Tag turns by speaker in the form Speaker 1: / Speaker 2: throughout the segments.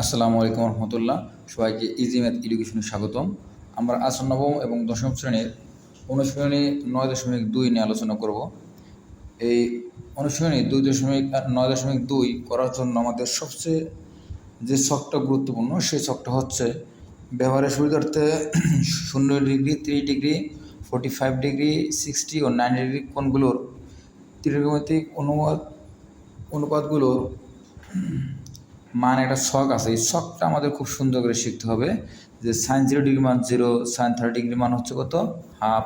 Speaker 1: আসসালামু আলাইকুম রহমতুল্লাহ। সবাইকে ইজি ম্যাথ এডুকেশনে স্বাগতম। আমরা আজ নবম এবং দশম শ্রেণির অনুশীলনী নয় দশমিক দুই নিয়ে আলোচনা করব। এই অনুশীলনী দুই দশমিক নয় দশমিক দুই করার জন্য আমাদের সবচেয়ে যে ছকটা গুরুত্বপূর্ণ, সেই ছকটা হচ্ছে ব্যবহারের সুবিধার্থে শূন্য degree three degree forty five degree sixty ও নাইন ডিগ্রি কোনগুলোর ত্রিকোণমিতিক অনুপাত অনুপাতগুলোর মান একটা শখ আছে। এই শখটা আমাদের খুব সুন্দর করে শিখতে হবে যে সাইন জিরো ডিগ্রি মান জিরো সাইন থার্টি ডিগ্রি মান হচ্ছে কত? হাফ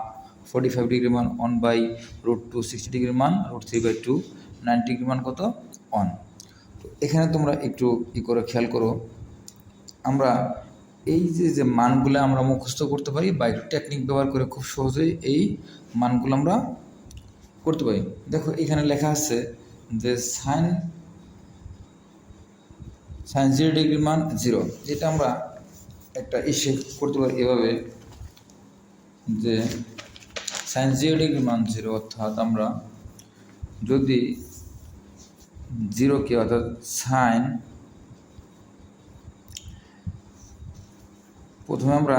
Speaker 1: ফোর্টি ফাইভ ডিগ্রি মান one by root two sixty degree মান root three by two ninety degree মান কত? অন তো এখানে তোমরা একটু ই করে খেয়াল করো। আমরা এই যে যে মানগুলো আমরা মুখস্থ করতে পারি বা একটু টেকনিক ব্যবহার করে খুব সহজেই এই মানগুলো আমরা করতে পারি। দেখো এখানে লেখা আছে যে সাইন সাইন জিরো ডিগ্রি মান জিরো এটা আমরা একটা ইসে করতে পারি এভাবে যে সাইন জিরো ডিগ্রি মান জিরো, অর্থাৎ আমরা যদি জিরোকে, অর্থাৎ সাইন, প্রথমে আমরা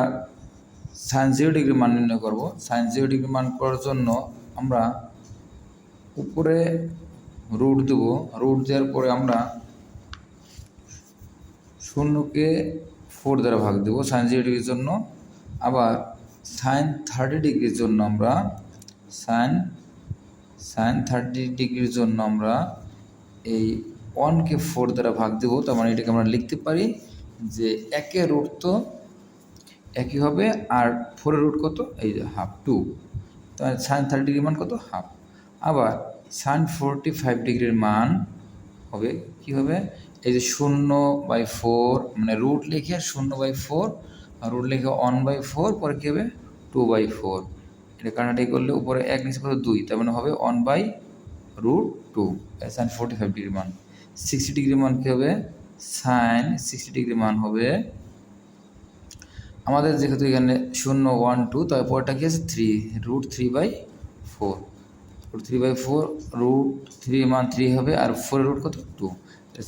Speaker 1: সাইন জিরো ডিগ্রি মান নির্ণয় করব। সাইন জিরো ডিগ্রি মান করার জন্য আমরা উপরে রুট দেব। রুট দেওয়ার পরে আমরা শূন্যকে ফোর দ্বারা ভাগ দেবো সাইন জিরো ডিগ্রির জন্য। আবার সাইন থার্টি ডিগ্রির জন্য আমরা সাইন সাইন থার্টি ডিগ্রির জন্য আমরা এই ওয়ানকে ফোর দ্বারা ভাগ দেবো। তার মানে এটাকে আমরা লিখতে পারি যে একে রুট তো একই হবে, আর ফোরের রুট কত? এই যে হাফ টু তাহলে সাইন থার্টি ডিগ্রির মান কত? হাফ আবার সাইন ফোরটি ফাইভ ডিগ্রির মান হবে, কি হবে? এই যে শূন্য বাই ফোর মানে রুট লিখে শূন্য বাই ফোর আর রুট লিখে ওয়ান বাই ফোর পরে কী হবে? টু বাই ফোর এটা কাটাটাই করলে উপরে এক নিচে কত? দুই। তার মানে হবে one by root two sine forty five degree মান। সিক্সটি ডিগ্রি মান কী হবে? সাইন সিক্সটি ডিগ্রি মান হবে আমাদের যেহেতু এখানে শূন্য ওয়ান টু তারপরটা কি আছে? Three root three by four root three by four root three মান থ্রি হবে। আর ফোর রুট কত? টু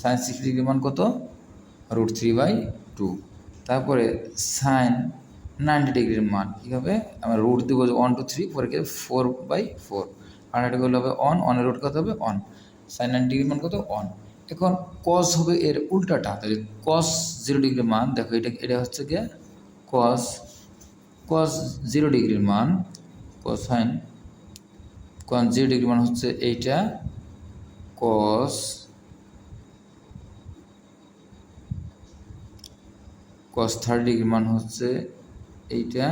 Speaker 1: সাইন সিক্সটি ডিগ্রি মান কত? রুট থ্রি বাই টু তারপরে সাইন নাইনটি ডিগ্রির মান, কী হবে? আমরা রুট দেবো ওয়ান টু থ্রি পরে কি ফোর বাই ফোর এটা করলে হবে অন অনের রুট কত হবে? অন সাইন নাইনটি ডিগ্রির মান কত? অন এখন কস হবে এর উল্টাটা, তাহলে কস জিরো ডিগ্রির মান, দেখো এটা এটা হচ্ছে গিয়ে কস কস জিরো ডিগ্রির মান কোসাইন কস জিরো ডিগ্রি মান হচ্ছে এইটা কস কস থার্টি ডিগ্রি মান হচ্ছে এইটা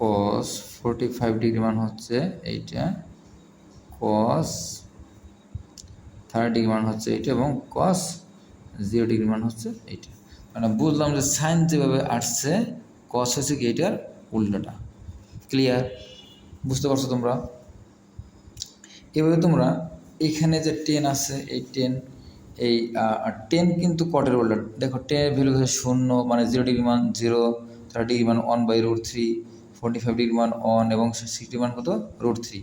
Speaker 1: কস ফোরটি ফাইভ ডিগ্রি মান হচ্ছে এইটা কস থার্টি ডিগ্রি মান হচ্ছে এইটা এবং কস জিরো ডিগ্রি মান হচ্ছে এইটা। মানে বুঝলাম যে সাইন যেভাবে আসছে কস হচ্ছে কি এইটার উল্টোটা। ক্লিয়ার বুঝতে পারছ তোমরা? এভাবে তোমরা এখানে যে টেন আছে, এই টেন এই টেন কিন্তু কটের উল্টা দেখো টেনের ভ্যালু হচ্ছে শূন্য মানে জিরো ডিগ্রি মান জিরো থার্টি ডিগ্রি মান one by root three forty five degree মান ওয়ান এবং সিক্সটি মান কত? রুট থ্রি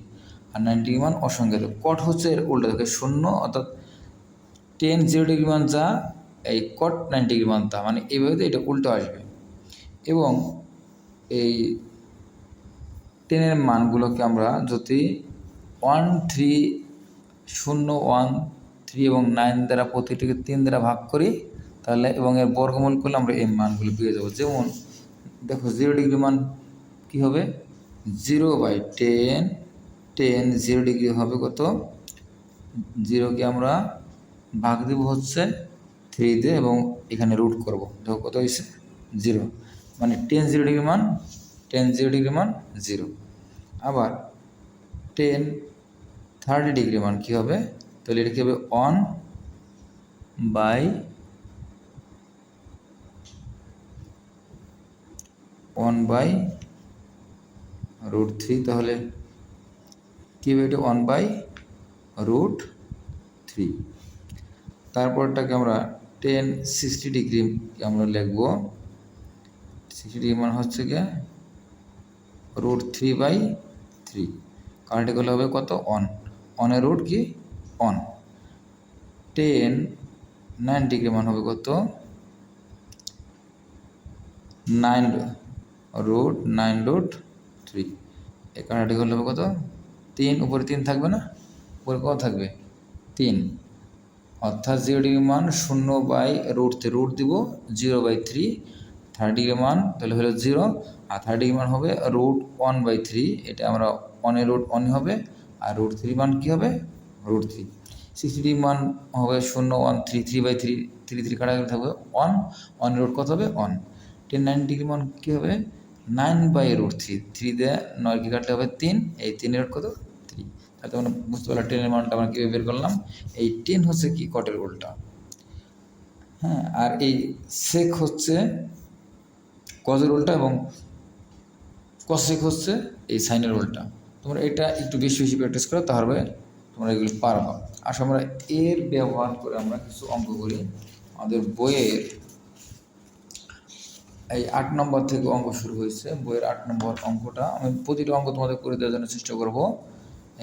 Speaker 1: আর নাইনটি ডিগ্রি মান অসংখ্য কট হচ্ছে এর উল্টা দেখে, শূন্য, অর্থাৎ টেন জিরো ডিগ্রি মান যা, এই কট নাইনটি ডিগ্রি মান তা। মানে এইভাবে এটা উল্টো আসবে। এবং এই টেনের মানগুলোকে আমরা যদি ওয়ান থ্রি শূন্য ওয়ান থ্রি এবং নাইন দ্বারা প্রতিটিকে তিন দ্বারা ভাগ করি, তাহলে এবং এর বর্গমূল করলে আমরা এই মানগুলো পেয়ে যাব। যেমন দেখো জিরো ডিগ্রি মান কী হবে? Zero by tan tan zero degree হবে কত? জিরোকে আমরা ভাগ দেবো হচ্ছে থ্রি দিয়ে এবং এখানে রুট করব। দেখো কত হয়েছে? জিরো মানে টেন জিরো ডিগ্রি মান টেন জিরো ডিগ্রি মান জিরো আবার টেন থার্টি ডিগ্রি মান কী হবে? তাহলে এটা কী হবে? One by one by root three তাহলে কী হবে এটা? ওয়ান বাই রুট থ্রি তারপরটাকে আমরা টেন সিক্সটি ডিগ্রি আমরা লিখব। সিক্সটি ডিগ্রি মানে হচ্ছে গিয়ে রুট থ্রি বাই থ্রি কারণ এটা হবে কত? অন অনের রুট কি? অন টেন নাইন ডিগ্রি মান হবে কত? Nine root nine root three এখানে ডিগ্রি হবে কত? তিন, উপরে তিন থাকবে না? উপরে কত থাকবে? তিন। অর্থাৎ জিরো ডিগ্রি মান শূন্য বাই রুট রুট দিব zero by three third degree মান, তাহলে হলো জিরো আর থার্ড ডিগ্রি মান হবে রুট ওয়ান বাই থ্রি এটা আমরা ওয়ানের রুট ওয়ান হবে, আর রুট থ্রি মান কী হবে? রুট থ্রি সিক্সটি ডিগ্রি মান হবে শূন্য one three three by three three three কাটা গেলে থাকবে ওয়ান ওয়ানের রুট কত হবে? ওয়ান টেন নাইন ডিগ্রি মান কী হবে? Nine by root three three দিয়ে নয় কি কাটলে হবে? তিন। এই তিনের রুট কত? থ্রি তাহলে তোমরা বুঝতে পারল টেনের মানটা আমরা কীভাবে বের করলাম? এই টেন হচ্ছে কি কটের উল্টা। হ্যাঁ আর এই সেক হচ্ছে কজের উল্টা এবং কসেক হচ্ছে এই সাইনের উল্টা। তোমরা এটা একটু বেশি বেশি প্র্যাকটিস করো, তাহলে তোমরা এগুলি পারবা। আসলে আমরা এর ব্যবহার করে আমরা কিছু অঙ্ক করি। আমাদের বইয়ের এই আট নম্বর থেকে অঙ্ক শুরু হয়েছে। বইয়ের আট নম্বর অঙ্কটা। আমি প্রতিটা অঙ্ক তোমাদের করে দেওয়ার জন্য চেষ্টা করব।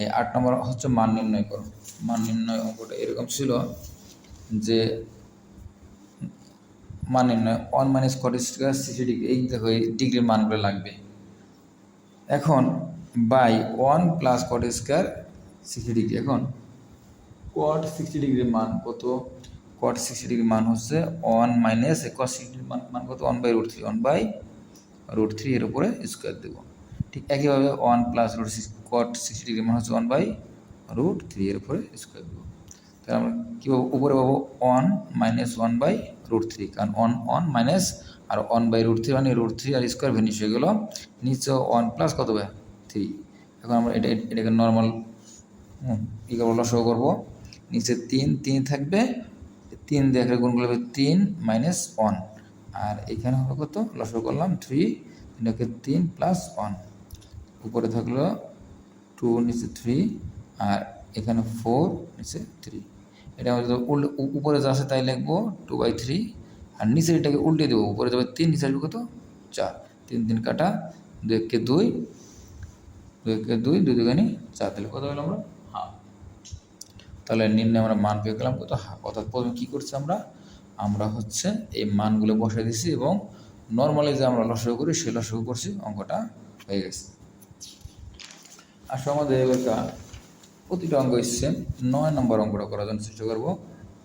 Speaker 1: এই আট নম্বর হচ্ছে মান নির্ণয় করো। মান নির্ণয় অঙ্কটা এরকম ছিল যে মান নির্ণয় one minus cot square sixty degree এই দেখো, এই ডিগ্রির মানগুলো লাগবে। এখন by one plus cot square sixty degree এখন কট সিক্সটি ডিগ্রির মান কত? কট সিক্সটি ডিগ্রির মান হচ্ছে ওয়ান মাইনাস কট সিক্সটির মান মান কত? One by root three one by root three এর উপরে স্কোয়ার দেবো। ঠিক একইভাবে one plus root six cot sixty degree মান হচ্ছে ওয়ান বাই রুট থ্রি এর উপরে স্কোয়ার দেবো। তাহলে আমরা কী পাবো? উপরে পাবো one minus one by root three কারণ ওয়ান ওয়ান মাইনাস আর ওয়ান বাই রুট থ্রি মানে রুট থ্রি আর স্কোয়ার ভেনিশ হয়ে গেলো। নিচে ওয়ান প্লাস কত হবে? থ্রি এখন আমরা এটা এটাকে নর্মাল কী করব লসও করব। নিচে তিন তিন থাকবে। তিন দিয়ে একটা গুণ করলে তিন মাইনাস ওয়ান আর এখানে হবে কত? লসও করলাম থ্রি এটাকে তিন প্লাস ওয়ান উপরে থাকল টু নিচে থ্রি আর এখানে ফোর নিচে থ্রি এটা আমরা উল্টে উপরে যা আছে তাই লিখব টু বাই থ্রি আর নিচে এটাকে উল্টে দেবো। উপরে যাবে তিন, নিচে আসবে কত? চার। তিন তিন কাটা, দুই একে দুই দুই একে দুই দুই দুগানি চার। তাহলে কত হলো আমরা? তাহলে নিম্নে আমরা মান পেয়ে গেলাম কত? হাফ অর্থাৎ প্রথমে কী করছি আমরা? আমরা হচ্ছে এই মানগুলো বসে দিছি এবং নর্মালি যে আমরা লসগু করি, সেই লসগু করছি, অঙ্কটা হয়ে গেছে। আসলে আমাদের এবারকার প্রতিটা অঙ্ক এসছে নয় নম্বর অঙ্কটা করার জন্য চেষ্টা করব।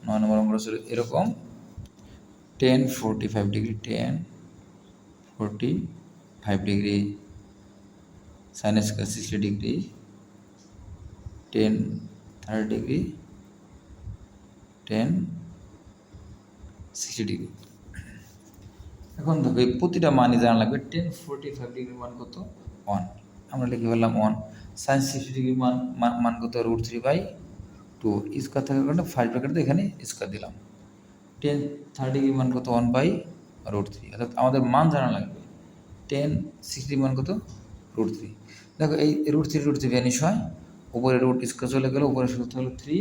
Speaker 1: নয় নম্বর অঙ্কটা ছিল এরকম। Tan forty five degree tan forty five degree sinus sixty degree tan thirty degree, tan, sixty degree. এখন দেখো প্রতিটা মানই জানা লাগবে, টেন, ফোরটি, ফাইভ ডিগ্রি মান কত? ওয়ান। আমরা লিখে ফেললাম ওয়ান। সাইন সিক্সটি ডিগ্রি মান মান কত? Root three by two square থাকার কারণে ফাইভ ব্র্যাকেট এখানে স্কোয়ার দিলাম। টেন থার্টি ডিগ্রি মান কত? ওয়ান বাই রুট থ্রি অর্থাৎ আমাদের মান জানা লাগবে। টেন সিক্সটি মান কত? রুট থ্রি দেখো, এই root three root three vanish হয়। উপরে রুট স্কোয়ার চলে গেলো, উপরে সূত্র হলো থ্রি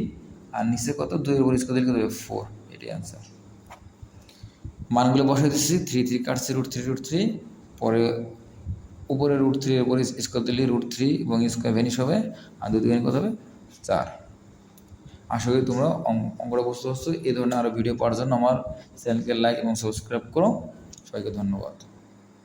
Speaker 1: আর নিচে কত? দুইয়ের উপরে স্কোয়ার দিলে হবে ফোর এটাই অ্যান্সার মানগুলো বসাই দিচ্ছি থ্রি থ্রি কাটছে রুট থ্রি রুট থ্রি পরে উপরে রুট থ্রি উপরে স্কোয়ার দিলে রুট থ্রি এবং স্কোয়ার ভ্যানিশ হবে, আর দুই দুই কত হবে? চার। আশা করি তোমরা অঙ্কটা বুঝতে পারছ। এই ধরনের আরও ভিডিও পাওয়ার জন্য আমার চ্যানেলকে লাইক এবং সাবস্ক্রাইব করো। সবাইকে ধন্যবাদ।